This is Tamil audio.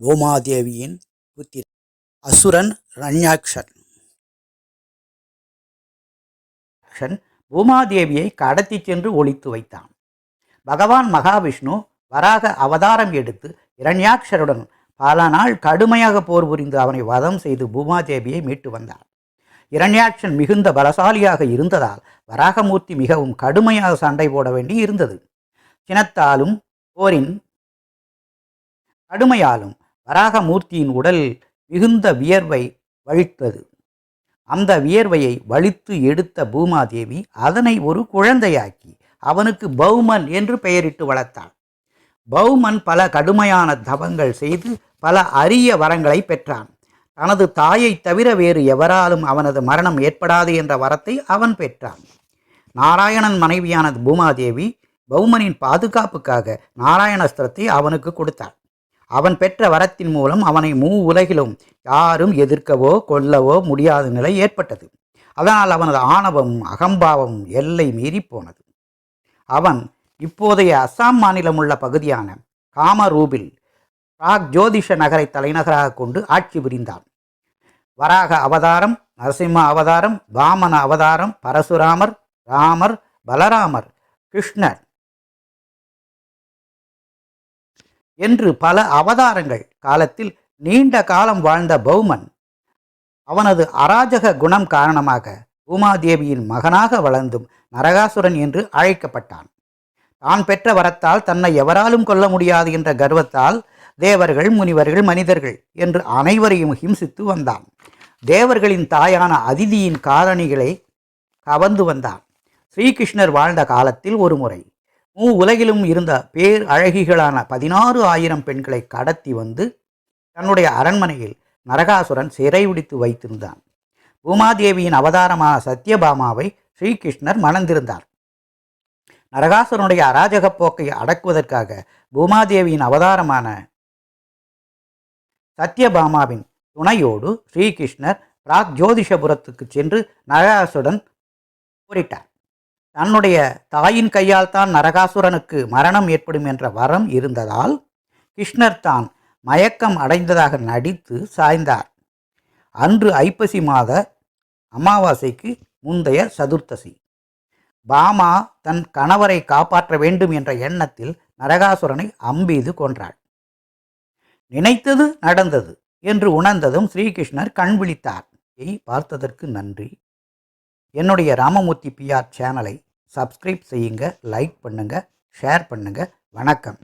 பூமாதேவியின் புத்திரன் அசுரன் ரண்யாக்ஷன் பூமாதேவியை கடத்திச் சென்று ஒழித்து வைத்தான். பகவான் மகாவிஷ்ணு வராக அவதாரம் எடுத்து இரண்யாக்ஷருடன் பல நாள் கடுமையாக போர் புரிந்து அவனை வதம் செய்து பூமாதேவியை மீட்டு வந்தார். இரண்யாக்ஷன் மிகுந்த பலசாலியாக இருந்ததால் வராகமூர்த்தி மிகவும் கடுமையாக சண்டை போட வேண்டி இருந்தது. சினத்தாலும் போரின் கடுமையாலும் வராகமூர்த்தியின் உடல் மிகுந்த வியர்வை வழித்தது. அந்த வியர்வையை வலித்து எடுத்த பூமாதேவி அதனை ஒரு குழந்தையாக்கி அவனுக்கு பௌமன் என்று பெயரிட்டு வளர்த்தாள். பௌமன் பல கடுமையான தவங்கள் செய்து பல அரிய வரங்களை பெற்றான். தனது தாயை தவிர வேறு எவராலும் அவனது மரணம் ஏற்படாது என்ற வரத்தை அவன் பெற்றான். நாராயணன் மனைவியான பூமாதேவி பௌமனின் பாதுகாப்புக்காக நாராயணஸ்திரத்தை அவனுக்கு கொடுத்தாள். அவன் பெற்ற வரத்தின் மூலம் அவனை மூ உலகிலும் யாரும் எதிர்க்கவோ கொல்லவோ முடியாத நிலை ஏற்பட்டது. அதனால் அவனது ஆணவமும் அகம்பாவமும் எல்லை மீறி போனது. அவன் இப்போதைய அஸ்ஸாம் மாநிலம் உள்ள பகுதியான காமரூபில் பிராக் ஜோதிஷ நகரை தலைநகராக கொண்டு ஆட்சி புரிந்தான். வராக அவதாரம் நரசிம்ம அவதாரம் வாமன அவதாரம் பரசுராமர் ராமர் பலராமர் கிருஷ்ணர் என்று பல அவதாரங்கள் காலத்தில் நீண்ட காலம் வாழ்ந்த பௌமன் அவனது அராஜக குணம் காரணமாக பூமாதேவியின் மகனாக வளர்ந்தும் நரகாசுரன் என்று அழைக்கப்பட்டான். தான் பெற்ற வரத்தால் தன்னை எவராலும் கொல்ல முடியாது என்ற கர்வத்தால் தேவர்கள் முனிவர்கள் மனிதர்கள் என்று அனைவரையும் ஹிம்சித்து வந்தான். தேவர்களின் தாயான அதிதியின் காரணிகளை கவர்ந்து வந்தான். ஸ்ரீகிருஷ்ணர் வாழ்ந்த காலத்தில் ஒரு முறை மூ உலகிலும் இருந்த பேர் அழகிகளான பதினாறு ஆயிரம் பெண்களை கடத்தி வந்து தன்னுடைய அரண்மனையில் நரகாசுரன் சிறைபிடித்து வைத்திருந்தான். பூமாதேவியின் அவதாரமான சத்யபாமாவை ஸ்ரீகிருஷ்ணர் மணந்திருந்தார். நரகாசுரனுடைய அராஜக போக்கை அடக்குவதற்காக பூமாதேவியின் அவதாரமான சத்யபாமாவின் துணையோடு ஸ்ரீகிருஷ்ணர் பிராக் ஜோதிஷபுரத்துக்கு சென்று நரகாசுடன் போரிட்டார். தன்னுடைய தாயின் கையால் தான் நரகாசுரனுக்கு மரணம் ஏற்படும் என்ற வரம் இருந்ததால் கிருஷ்ணர் தான் மயக்கம் அடைந்ததாக நடித்து சாய்ந்தார். அன்று ஐப்பசி மாத அமாவாசைக்கு முந்தைய சதுர்த்தசி. பாமா தன் கணவரை காப்பாற்ற வேண்டும் என்ற எண்ணத்தில் நரகாசுரனை அம்பீது கொன்றாள். நினைத்தது நடந்தது என்று உணர்ந்ததும் ஸ்ரீகிருஷ்ணர் கண் விழித்தார். பார்த்ததற்கு நன்றி. என்னுடைய ராமமூர்த்தி பிஆர் சேனலை சப்ஸ்கிரைப் செய்யுங்க லைக் பண்ணுங்கள் ஷேர் பண்ணுங்கள் வணக்கம்.